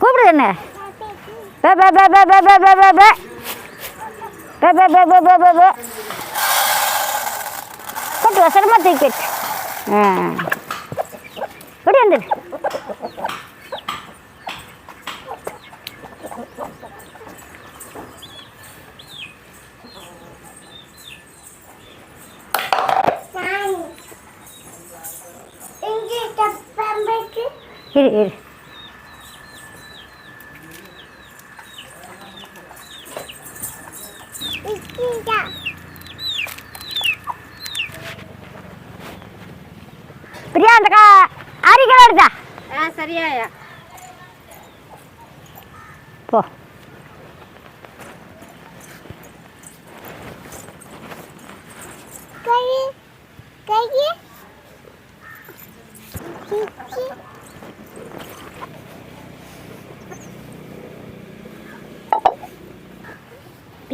கூப்பிடுது என்ன கொட்டு வசனமாக தூக்கிட்டு ஆ இப்படி வந்துடு இரு இரு போ.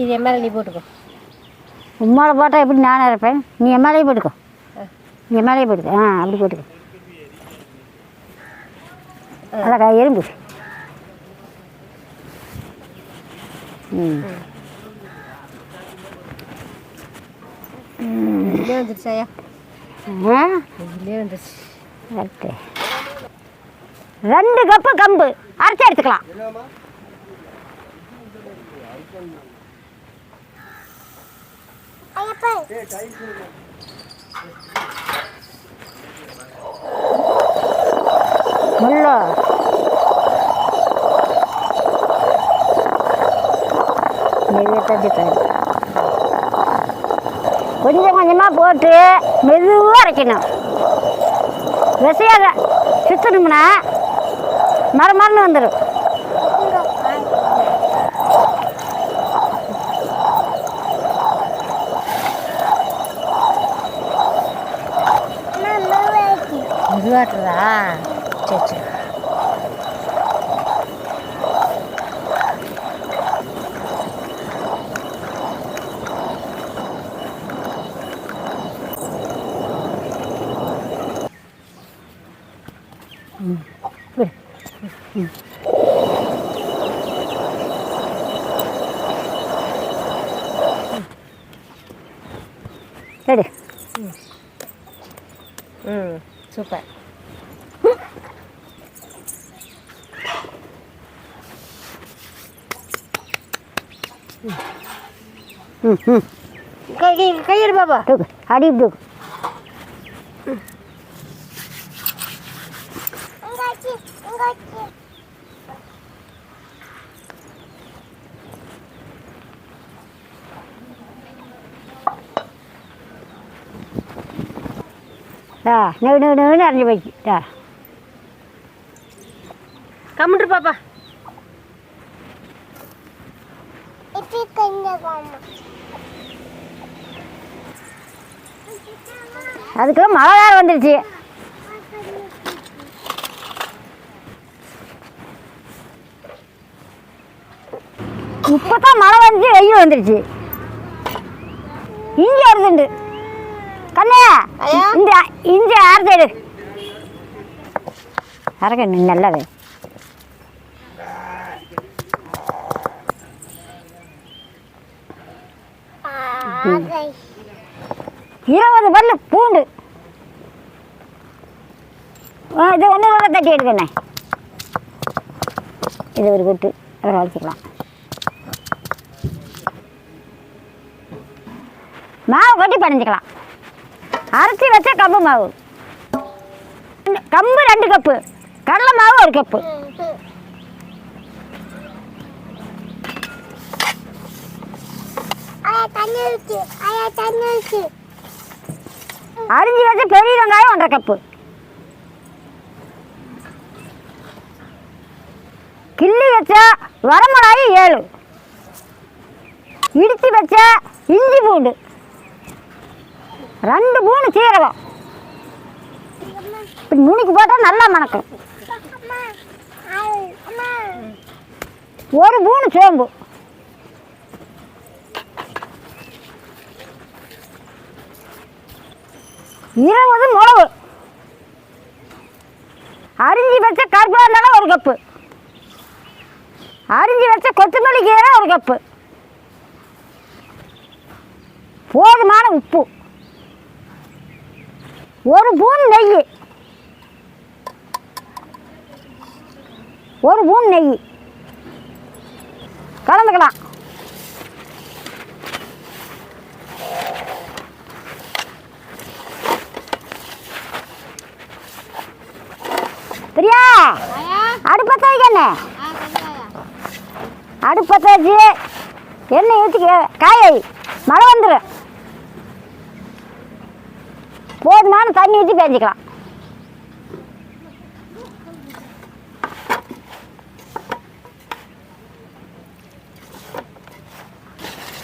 இது என் மேலே நீ போட்டுக்கோ. உம்மால போட்டால் எப்படி நானே இருப்பேன்? நீ என் மேலேயே போட்டுக்கோ நீ என் மேலேயே போட்டுக்கோ. ஆ அப்படி போட்டுக்கோ. அழகா எறும்பு. இதுலேயே ஆ இதுலேயே வந்துருச்சு ரெண்டு கப்பு கம்பு அரைச்சி எடுத்துக்கலாம் முள்ளோ மெதுவாக கொஞ்சம் கொஞ்சமாக போட்டு மெதுவாக அரைக்கணும். விசையாக சுற்றணும்னா மர மரன்னு வந்துடும் மெதுவாட்டுறதா சரி சரி. Ready? Hmm. hmm, super. Hmm. Hmm. Kayak kayak bapak, Tuh, hadib tuh. டா நெடு நெடுன்னு அரைஞ்சி போச்சு டா கம்முட்டு பாப்பா அதுக்குள்ள மழை வேறு வந்துடுச்சு இப்போ தான் மழை வந்துச்சு வெயில் வந்துடுச்சு இங்கே வருதுண்டு கண்ணே? இந்த ஆறு சைடு அரக நல்லது இருபது பல்லு பூண்டு. இது ஒன்று தட்டி எடுக்கண்ணே இது ஒரு கொட்டு. அப்புறம் வச்சுக்கலாம் மாவு கொட்டி படைஞ்சிக்கலாம் அரைச்சி வச்ச கம்பு மாவு. கம்பு ரெண்டு கப்பு. கடலை மாவு ஒரு கப்பு. அரிஞ்சு வச்ச பெரிய வெங்காயம் ஒன்றரை கப்பு. கிள்ளி வச்ச வரமிளகாய் ஏழு. இடித்து வச்ச இஞ்சி பூண்டு. ரெண்டு மூணு சீரகம். இப்படி நுணுக்கி போட்டால் நல்லா மணக்கும். ஒரு மூணு சோம்பு. இருபது மிளகு அரிஞ்சு வச்ச கருவேப்பிலை ஒரு கப்பு. அரிஞ்சு வச்ச கொத்தமல்லி கீரை ஒரு கப்பு. போதுமான உப்பு. ஒரு பூன் நெய். ஒரு பூன் நெய். கலந்துக்கலாம். பிரியா அடுப்பத்த வைக்கண்ணே அடுப்பத்த வச்சு எண்ணெய் ஊற்றி காய. மழை வந்துடும் போதுமான தண்ணி ஊற்றி பேஞ்சிக்கலாம்.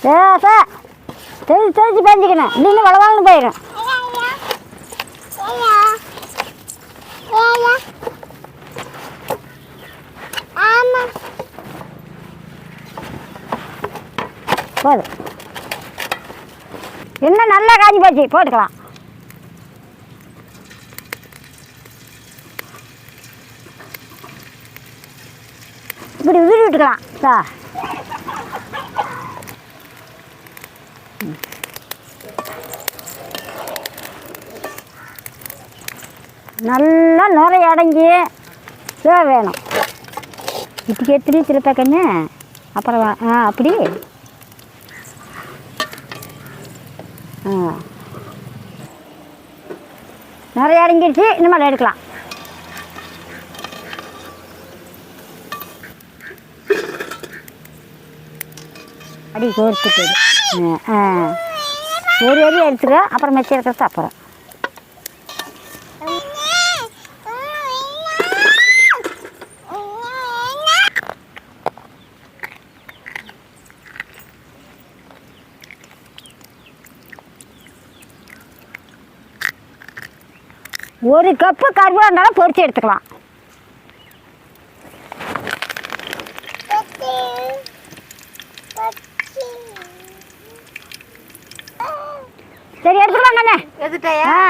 லேசா தெரிஞ்சு தெளிச்சு பேஞ்சிக்கணும். இன்னும் வளவாளன்னு போயிடும் போதும். இன்னும் நல்லா காஞ்சி போச்சு? போட்டுக்கலாம் இப்படி உதிரி விட்டுக்கலாம் சா நல்லா நுரை அடங்கி வேக வேணும். இப்படி எத்தனை திருப்ப கண்ணு. அப்புறம் ஆ அப்படி. ஆ. நிறைய அடங்கிடுச்சு இனிமேல் எடுக்கலாம். அப்படி கோர்த்துட்டு ஒரு அடி எடுத்துக்கோ அப்புறம் மெச்சி இருக்கிறது அப்புறம் ஒரு கப்பு கருவா இருந்தாலும் பொறிச்சு எடுத்துக்கலாம் சரி எடுத்துக்கலாம் கண்ணே எதுட்டாயா ஆ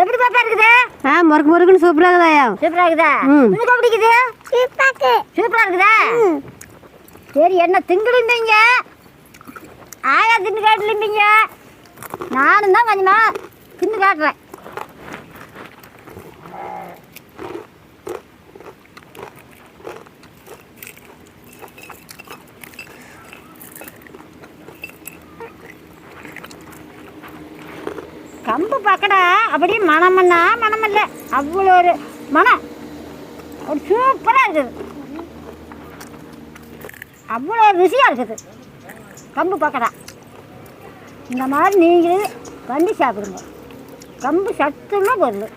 எப்படி பாப்பா இருக்குது? ஆ முறுக்கு முறுக்குன்னு சூப்பராக இருக்குதாயா சூப்பரா இருக்குதா. உனக்கு எப்படி இருக்குது? சூப்பரா இருக்குதா? சரி என்ன திங்குலிம்பீங்க ஆயா தின்னு காட்டலிம்பீங்க நானும் தான் கொஞ்சமா தின்னு காட்டுறேன். பார்க்கடா. பக்கடா அப்படியே மணமண்ணா மணமல்ல அவ்வளோ ஒரு மனம் ஒரு சூப்பராக இருக்குது. அவ்வளோ ருசியாக இருக்குது. கம்பு பக்கடா இந்த மாதிரி நீங்களே கண்டு சாப்பிடுங்க. கம்பு சத்துள்ள பொருள்